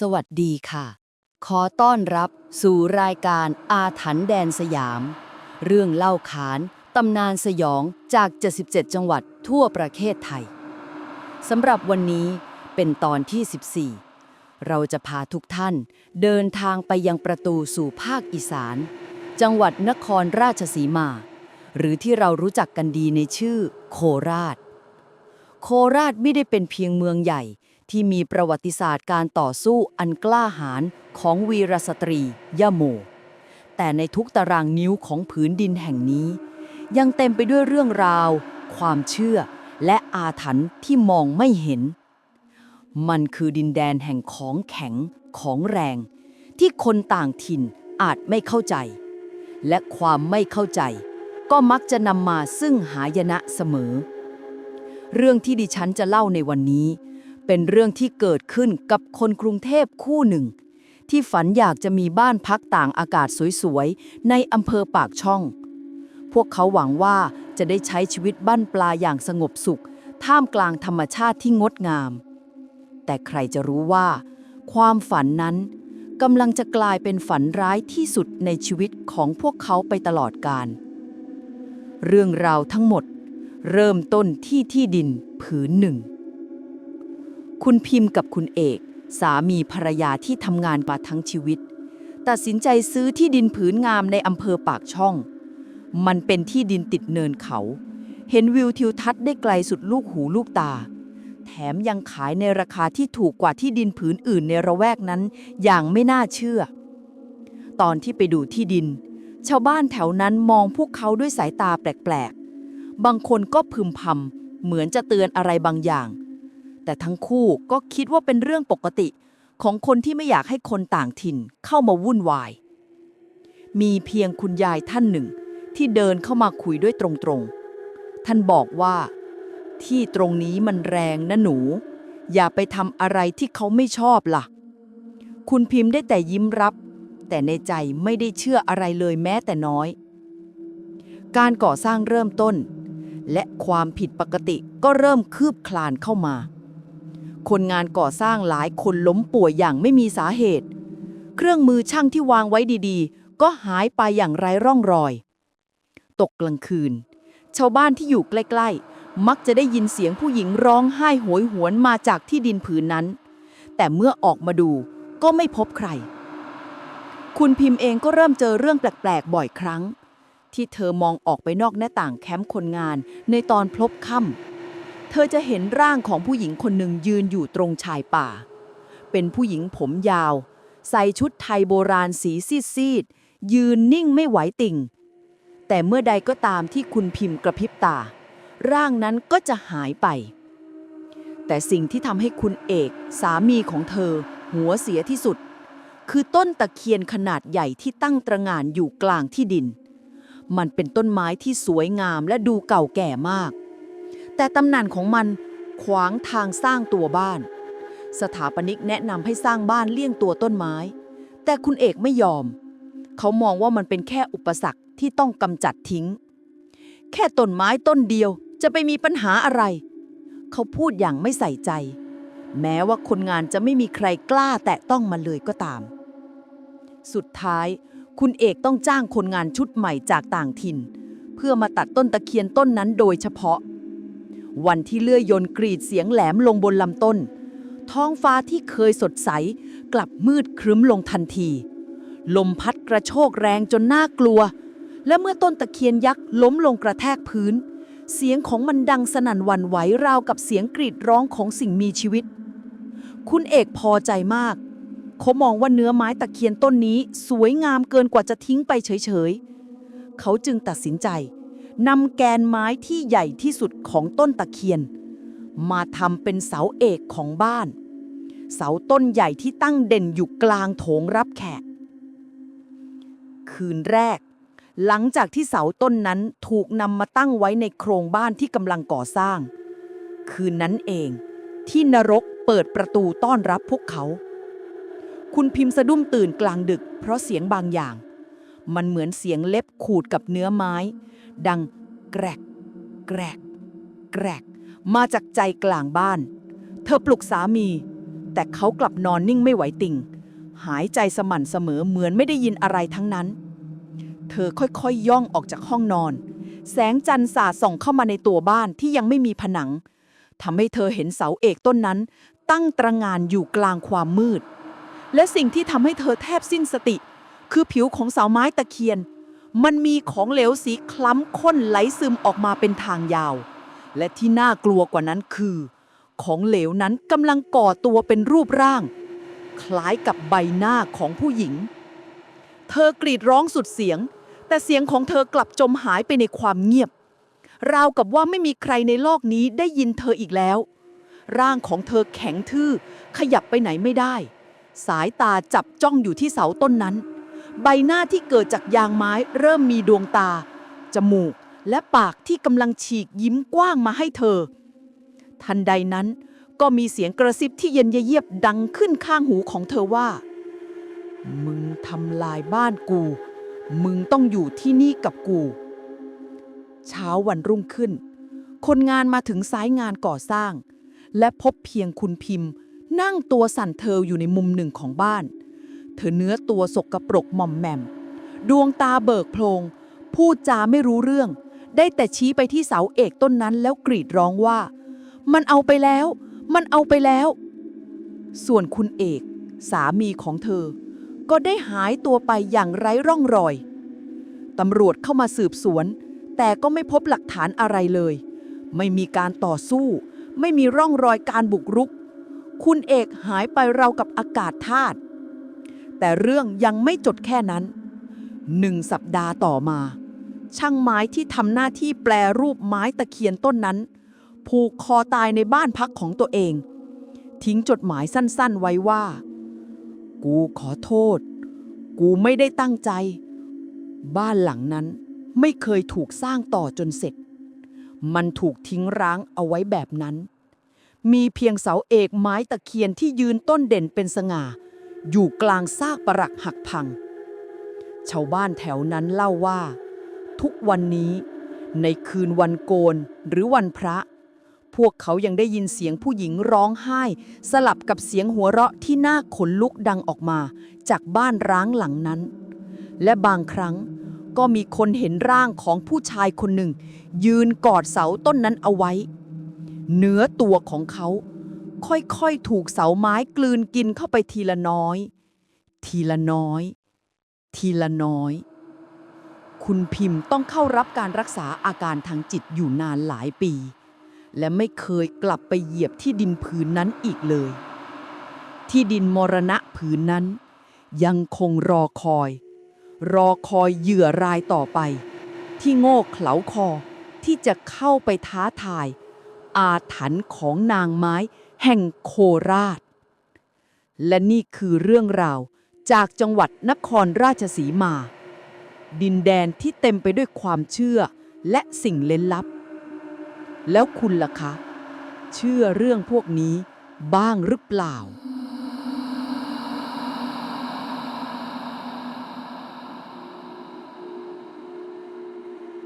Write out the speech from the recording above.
สวัสดีค่ะ ขอต้อนรับสู่รายการอาถรรพ์แดนสยาม เรื่องเล่าขานตำนานสยองจาก 77 จังหวัดทั่วประเทศไทยสำหรับวันนี้เป็นตอนที่ 14 เราจะพาทุกท่านเดินทางไปยังประตูสู่ภาคอีสาน จังหวัดนครราชสีมา หรือที่เรารู้จักกันดีในชื่อโคราช โคราชไม่ได้เป็นเพียงเมืองใหญ่ ที่มีประวัติศาสตร์การต่อสู้อันกล้าหาญของวีรสตรียะโม แต่ในทุกตารางนิ้วของผืนดินแห่งนี้ ยังเต็มไปด้วยเรื่องราว ความเชื่อ และอาถรรพ์ที่มองไม่เห็น มันคือดินแดนแห่งของแข็งของแรง ที่คนต่างถิ่นอาจไม่เข้าใจ และความไม่เข้าใจ ก็มักจะนำมาซึ่งหายนะเสมอ เรื่องที่ดิฉันจะเล่าในวันนี้ เป็นเรื่องที่เกิดขึ้นกับคนกรุงเทพคู่หนึ่ง ที่ฝันอยากจะมีบ้านพักต่างอากาศสวยๆ ในอำเภอปากช่อง พวกเขาหวังว่าจะได้ใช้ชีวิตบ้านปลาอย่างสงบสุข ท่ามกลางธรรมชาติที่งดงาม แต่ใครจะรู้ว่า ความฝันนั้นกำลังจะกลายเป็นฝันร้ายที่สุดในชีวิตของพวกเขาไปตลอดกาลเรื่องราวทั้งหมด เริ่มต้นที่ที่ดินผืนหนึ่ง คุณพิมพ์กับคุณเอก สามีภรรยาที่ทำงานมาทั้งชีวิต ตัดสินใจซื้อที่ดินผืนงามในอำเภอปากช่อง มันเป็นที่ดินติดเนินเขา เห็นวิวทิวทัศน์ได้ไกลสุดลูกหูลูกตา แถมยังขายในราคาที่ถูกกว่าที่ดินผืนอื่นในระแวกนั้นอย่างไม่น่าเชื่อ ตอนที่ไปดูที่ดิน ชาวบ้านแถวนั้นมองพวกเขาด้วยสายตาแปลกๆ บางคนก็พึมพำเหมือนจะเตือนอะไรบางอย่าง แต่ทั้งคู่ก็คิดว่าเป็นเรื่องปกติ ของคนที่ไม่อยากให้คนต่างถิ่นเข้ามาวุ่นวาย มีเพียงคุณยายท่านหนึ่ง ที่เดินเข้ามาคุยด้วยตรงๆ ท่านบอกว่า ที่ตรงนี้มันแรงนะหนู อย่าไปทำอะไรที่เขาไม่ชอบล่ะ คุณพิมพ์ได้แต่ยิ้มรับ แต่ในใจไม่ได้เชื่ออะไรเลยแม้แต่น้อย การก่อสร้างเริ่มต้นและความผิดปกติก็เริ่มคืบคลานเข้ามา คนงานก่อสร้างหลายคนล้มป่วยอย่างไม่มีสาเหตุ เครื่องมือช่างที่วางไว้ดีๆ ก็หายไปอย่างไร้ร่องรอย ตกกลางคืน ชาวบ้านที่อยู่ใกล้ๆ มักจะได้ยินเสียงผู้หญิงร้องไห้โหยหวนมาจากที่ดินผืนนั้น แต่เมื่อออกมาดูก็ไม่พบใคร คุณพิมพ์เองก็เริ่มเจอเรื่องแปลกๆ บ่อยครั้ง ที่เธอมองออกไปนอกหน้าต่างแคมป์คนงานในตอนพลบค่ำ เธอจะเห็นร่างของผู้หญิงคนหนึ่งยืนอยู่ตรงชายป่า เป็นผู้หญิงผมยาว ใส่ชุดไทยโบราณสีซีดๆยืนนิ่งไม่ไหวติ่ง แต่เมื่อใดก็ตามที่คุณพิมพ์กระพริบตา ร่างนั้นก็จะหายไป แต่สิ่งที่ทำให้คุณเอกสามีของเธอ หัวเสียที่สุด คือต้นตะเคียนขนาดใหญ่ที่ตั้งตระหง่านอยู่กลางที่ดิน มันเป็นต้นไม้ที่สวยงามและดูเก่าแก่มาก แต่ตำแหน่งของมันขวางทางสร้างตัวบ้าน สถาปนิกแนะนำให้สร้างบ้านเลี่ยงตัวต้นไม้ แต่คุณเอกไม่ยอม เขามองว่ามันเป็นแค่อุปสรรคที่ต้องกำจัดทิ้ง แค่ต้นไม้ต้นเดียวจะไปมีปัญหาอะไร เขาพูดอย่างไม่ใส่ใจ แม้ว่าคนงานจะไม่มีใครกล้าแตะต้องมันเลยก็ตาม สุดท้าย คุณเอกต้องจ้างคนงานชุดใหม่จากต่างถิ่น เพื่อมาตัดต้นตะเคียนต้นนั้นโดยเฉพาะ วันที่เลื่อยยนต์กรีดเสียงแหลมลงบนลำต้น ท้องฟ้าที่เคยสดใส กลับมืดครึ้มลงทันที ลมพัดกระโชกแรงจนน่ากลัว และเมื่อต้นตะเคียนยักษ์ล้มลงกระแทกพื้น เสียงของมันดังสนั่นหวั่นไหวราวกับเสียงกรีดร้องของสิ่งมีชีวิต คุณเอกพอใจมาก เขามองว่าเนื้อไม้ตะเคียนต้นนี้สวยงามเกินกว่าจะทิ้งไปเฉยๆ เขาจึงตัดสินใจ นำแกนไม้ที่ใหญ่ที่สุดของต้นตะเคียน มาทำเป็นเสาเอกของบ้าน เสาต้นใหญ่ที่ตั้งเด่นอยู่กลางโถงรับแขก คืนแรก หลังจากที่เสาต้นนั้นถูกนำมาตั้งไว้ในโครงบ้านที่กำลังก่อสร้าง คืนนั้นเอง ที่นรกเปิดประตูต้อนรับพวกเขา คุณพิมพ์สะดุ้งตื่นกลางดึก เพราะเสียงบางอย่าง มันเหมือนเสียงเล็บขูดกับเนื้อไม้ ดังแกรก แกรก แกรก มาจากใจกลางบ้าน เธอปลุกสามี แต่เขากลับนอนนิ่งไม่ไหวติ่ง หายใจสม่ำเสมอเหมือนไม่ได้ยินอะไรทั้งนั้น เธอค่อยๆยย่องออกจากห้องนอน แสงจันทร์สาดส่องเข้ามาในตัวบ้านที่ยังไม่มีผนังทำให้เธอเห็นเสาเอกต้นนั้น ตั้งตระงานอยู่กลางความมืด และสิ่งที่ทำให้เธอแทบสิ้นสติ คือผิวของเสาไม้ตะเคียน มันมีของเหลวสีคล้ำข้นไหลซึมออกมาเป็นทางยาว และที่น่ากลัวกว่านั้นคือ ของเหลวนั้นกำลังก่อตัวเป็นรูปร่าง คล้ายกับใบหน้าของผู้หญิง เธอกรีดร้องสุดเสียง แต่เสียงของเธอกลับจมหายไปในความเงียบ ราวกับว่าไม่มีใครในโลกนี้ได้ยินเธออีกแล้ว ร่างของเธอแข็งทื่อขยับไปไหนไม่ได้ สายตาจับจ้องอยู่ที่เสาต้นนั้น ใบหน้าที่เกิดจากยางไม้เริ่มมีดวงตา จมูกและปากที่กำลังฉีกยิ้มกว้างมาให้เธอ ทันใดนั้นก็มีเสียงกระซิบที่เย็นเยียบดังขึ้นข้างหูของเธอว่า มึงทำลายบ้านกู มึงต้องอยู่ที่นี่กับกู เช้าวันรุ่งขึ้น คนงานมาถึงสายงานก่อสร้าง และพบเพียงคุณพิมพ์ นั่งตัวสั่นเทออยู่ในมุมหนึ่งของบ้าน เธอเนื้อตัวสกปรกหม่อมแหม่ม ดวงตาเบิกโพลงพูดจาไม่รู้เรื่อง ได้แต่ชี้ไปที่เสาเอกต้นนั้นแล้วกรีดร้องว่า มันเอาไปแล้ว มันเอาไปแล้ว ส่วนคุณเอก สามีของเธอ ก็ได้หายตัวไปอย่างไร้ร่องรอยตำรวจเข้ามาสืบสวน แต่ก็ไม่พบหลักฐานอะไรเลย ไม่มีการต่อสู้ ไม่มีร่องรอยการบุกรุก คุณเอกหายไปเราวกับอากาศธาตุ แต่เรื่องยังไม่จดแค่นั้นหนึ่งสัปดาห์ต่อมา ช่างไม้ที่ทำหน้าที่แปลรูปไม้ตะเคียนต้นนั้น ผูกคอตายในบ้านพักของตัวเอง ทิ้งจดหมายสั้นๆไว้ว่า กูขอโทษ กูไม่ได้ตั้งใจ บ้านหลังนั้นไม่เคยถูกสร้างต่อจนเสร็จ มันถูกทิ้งร้างเอาไว้แบบนั้น มีเพียงเสาเอกไม้ตะเคียนที่ยืนต้นเด่นเป็นสง่า อยู่กลางซากปรักหักพัง ชาวบ้านแถวนั้นเล่าว่า ทุกวันนี้ ในคืนวันโกนหรือวันพระ พวกเขายังได้ยินเสียงผู้หญิงร้องไห้ สลับกับเสียงหัวเราะที่น่าขนลุกดังออกมา จากบ้านร้างหลังนั้น และบางครั้งก็มีคนเห็นร่างของผู้ชายคนหนึ่ง ยืนกอดเสาต้นนั้นเอาไว้ เหนือตัวของเขา ค่อยๆ ถูกเสาไม้กลืนกินเข้าไปทีละน้อย ทีละน้อย ทีละน้อย คุณพิมพ์ต้องเข้ารับการรักษาอาการทางจิตอยู่นานหลายปี และไม่เคยกลับไปเหยียบที่ดินผืนนั้นอีกเลย ที่ดินมรณะผืนนั้น ยังคงรอคอย รอคอยเหยื่อรายต่อไป ที่โง่เขลาคอที่จะเข้าไปท้าทายอาถรรพ์ของนางไม้ แห่งโคราช และนี่คือเรื่องราวจากจังหวัดนครราชสีมา ดินแดนที่เต็มไปด้วยความเชื่อและสิ่งเล้นลับ แล้วคุณล่ะคะ เชื่อเรื่องพวกนี้บ้างหรือเปล่า